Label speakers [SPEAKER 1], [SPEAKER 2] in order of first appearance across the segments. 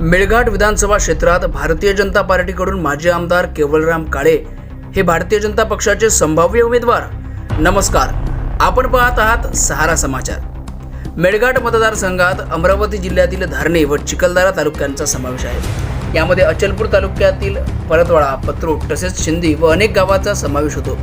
[SPEAKER 1] मेळघाट विधानसभा क्षेत्रात भारतीय जनता पार्टीकडून माजी आमदार केवलराम काळे हे भारतीय जनता पक्षाचे संभाव्य उमेदवार. नमस्कार आपण पाहत आहात सहारा समाचार. मेळघाट मतदारसंघात अमरावती जिल्ह्यातील धारणे व चिखलदरा तालुक्यांचा समावेश आहे. यामध्ये अचलपूर तालुक्यातील परतवाडा पत्रोट तसेच शिंदी व अनेक गावाचा समावेश होतो.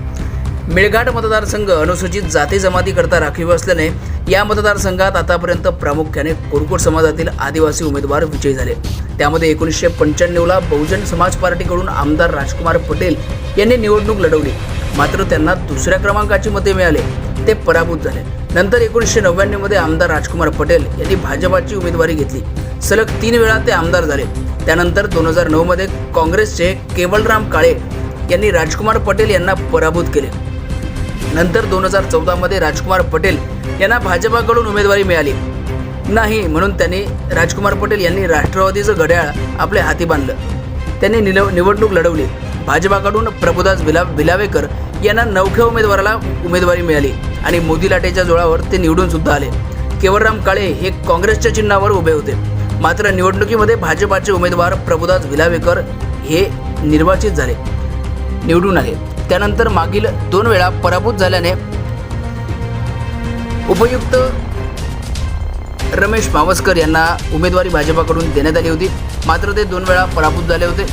[SPEAKER 1] मेळघाट मतदारसंघ अनुसूचित जाती जमातीकरता राखीव असल्याने या मतदारसंघात आतापर्यंत प्रामुख्याने कोरकोड समाजातील आदिवासी उमेदवार विजयी झाले. त्यामध्ये एकोणीसशे पंच्याण्णवला बहुजन समाज पार्टीकडून आमदार राजकुमार पटेल यांनी निवडणूक लढवली. मात्र त्यांना दुसऱ्या क्रमांकाची मते मिळाले. ते पराभूत झाले. नंतर एकोणीसशे नव्याण्णवमध्ये आमदार राजकुमार पटेल यांनी भाजपाची उमेदवारी घेतली. सलग तीन वेळा ते आमदार झाले. त्यानंतर दोन हजार नऊमध्ये काँग्रेसचे केवलराम काळे यांनी राजकुमार पटेल यांना पराभूत केले. नंतर दोन हजार चौदामध्ये राजकुमार पटेल यांना भाजपाकडून उमेदवारी मिळाली. नाही म्हणून त्यांनी राजकुमार पटेल यांनी राष्ट्रवादीचं घड्याळ आपल्या हाती बांधलं. त्यांनी निलव निवडणूक लढवली. भाजपाकडून प्रभुदास बिला बिलावेकर यांना नवख्या उमेदवाराला उमेदवारी मिळाली आणि मोदी लाटेच्या जोळावर ते निवडून सुद्धा आले. केवळराम काळे हे काँग्रेसच्या चिन्हावर उभे होते. मात्र निवडणुकीमध्ये भाजपाचे उमेदवार प्रभुदास विलावेकर हे निर्वाचित झाले. निवडून आले. त्यानंतर मागील दोन वेळा पराभूत झाल्याने उपयुक्त रमेश मावस्कर यांना उमेदवारी भाजपाकडून देण्यात आली होती. मात्र ते दोन वेळा पराभूत झाले होते.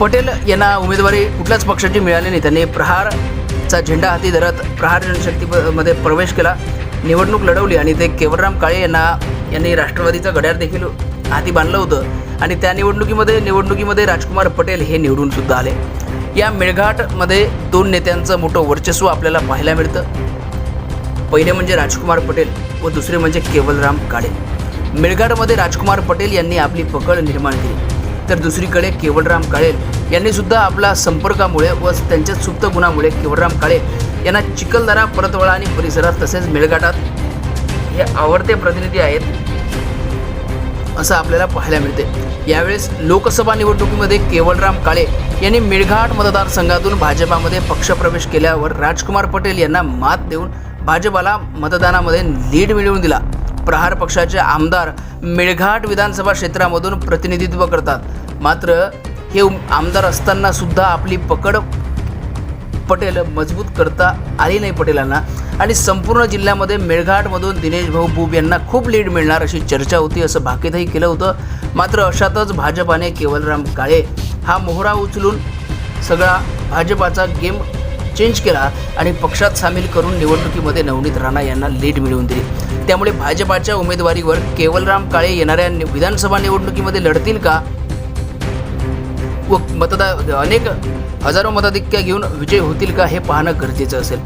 [SPEAKER 1] पटेल यांना उमेदवारी कुठल्याच पक्षाची मिळाली नाही. त्यांनी प्रहारचा झेंडा हाती धरत प्रहार जनशक्तीमध्ये प्रवेश केला. निवडणूक लढवली आणि ते केवलराम काळे यांना यांनी राष्ट्रवादीचं घड्याळ देखील हाती बांधलं होतं. आणि त्या निवडणुकीमध्ये निवडणुकीमध्ये राजकुमार पटेल हे निवडून सुद्धा आले. या मेळघाटमध्ये दोन नेत्यांचं मोठं वर्चस्व आपल्याला पाहायला मिळतं. पहिले म्हणजे राजकुमार पटेल व दुसरे म्हणजे केवलराम काळे. मेळघाटमध्ये राजकुमार पटेल यांनी आपली पकड निर्माण केली. तर दुसरीकडे केवलराम काळे यांनी सुद्धा आपला संपर्कामुळे व त्यांच्या सुप्त गुणामुळे केवलराम काळे यांना चिखलदरा परतवाडा आणि परिसरात तसेच मेळघाटात हे आवडते प्रतिनिधी आहेत. असं आपल्याला पाहायला मिळते. यावेळेस लोकसभा निवडणुकीमध्ये केवलराम काळे यांनी मेळघाट मतदारसंघातून भाजपामध्ये पक्षप्रवेश केल्यावर राजकुमार पटेल यांना मात देऊन भाजपाला मतदानामध्ये लीड मिळवून दिला. प्रहार पक्षाचे आमदार मेळघाट विधानसभा क्षेत्रामधून प्रतिनिधित्व करतात. मात्र हे आमदार असताना सुद्धा आपली पकड पटेल मजबूत करता आली नाही पटेलांना. आणि संपूर्ण जिल्ह्यामध्ये मेळघाटमधून दिनेश भाऊ बुब यांना खूप लीड मिळणार अशी चर्चा होती असं भाकीतही केलं होतं. मात्र अशातच भाजपाने केवलराम काळे हा मोहरा उचलून सगळा भाजपाचा गेम चेंज केला आणि पक्षात सामील करून निवडणुकीमध्ये नवनीत राणा यांना लीड मिळवून दिली. त्यामुळे भाजपाच्या उमेदवारीवर केवलराम काळे येणाऱ्या विधानसभा निवडणुकीमध्ये लढतील का? व मतदार अनेक हजारो मताधिक्य घेऊन विजय होतील का हे पाहणं गरजेचं असेल.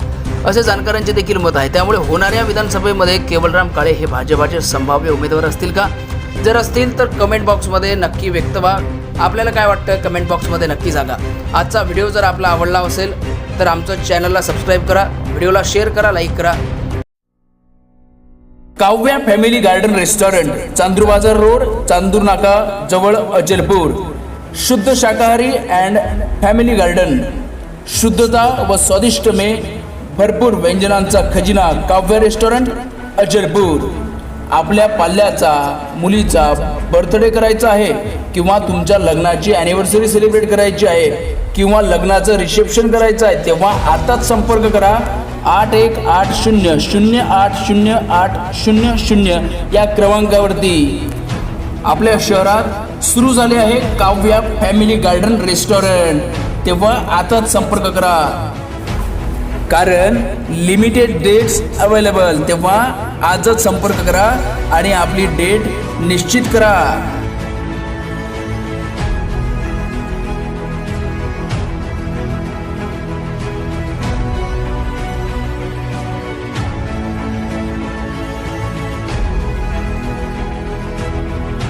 [SPEAKER 1] असे जाणकारांचे देखील मत आहे. त्यामुळे होणाऱ्या विधानसभेमध्ये केवलराम काळे हे भाजपाचे संभाव्य उमेदवार असतील का? जर असतील तर कमेंट बॉक्समध्ये नक्की व्यक्त व्हा. आपल्याला काय वाटतं? कमेंट बॉक्समध्ये नक्की सांगा. आजचा व्हिडिओ जर आपला आवडला असेल तर आमचं चॅनलला सबस्क्राईब करा. व्हिडिओला शेअर करा लाईक करा. Kavya family garden restaurant Chandur Bazar road Chandur नाका जवळ अजलपूर. शुद्ध शाकाहारी अँड फॅमिली गार्डन शुद्धता व स्वादिष्ट मे भरपूर व्यंजनांचा खजिना काव्य रेस्टॉरंट अजरपूर. आपल्या पाल्याचा मुलीचा बर्थडे करायचा आहे किंवा तुमच्या लग्नाची अॅनिव्हर्सरी सेलिब्रेट करायची आहे किंवा लग्नाचं रिसेप्शन करायचं आहे तेव्हा आताच संपर्क करा. आठ एक आठ शून्य शून्य आठ शून्य आठ शून्य शून्य या क्रमांकावरती. आपल्या शहरात सुरू झाले आहे काव्या फॅमिली गार्डन रेस्टॉरंट. तेव्हा आताच संपर्क करा. कारण लिमिटेड डेट्स अवेलेबल तेव्हा आजच संपर्क करा आणि आपली डेट निश्चित करा.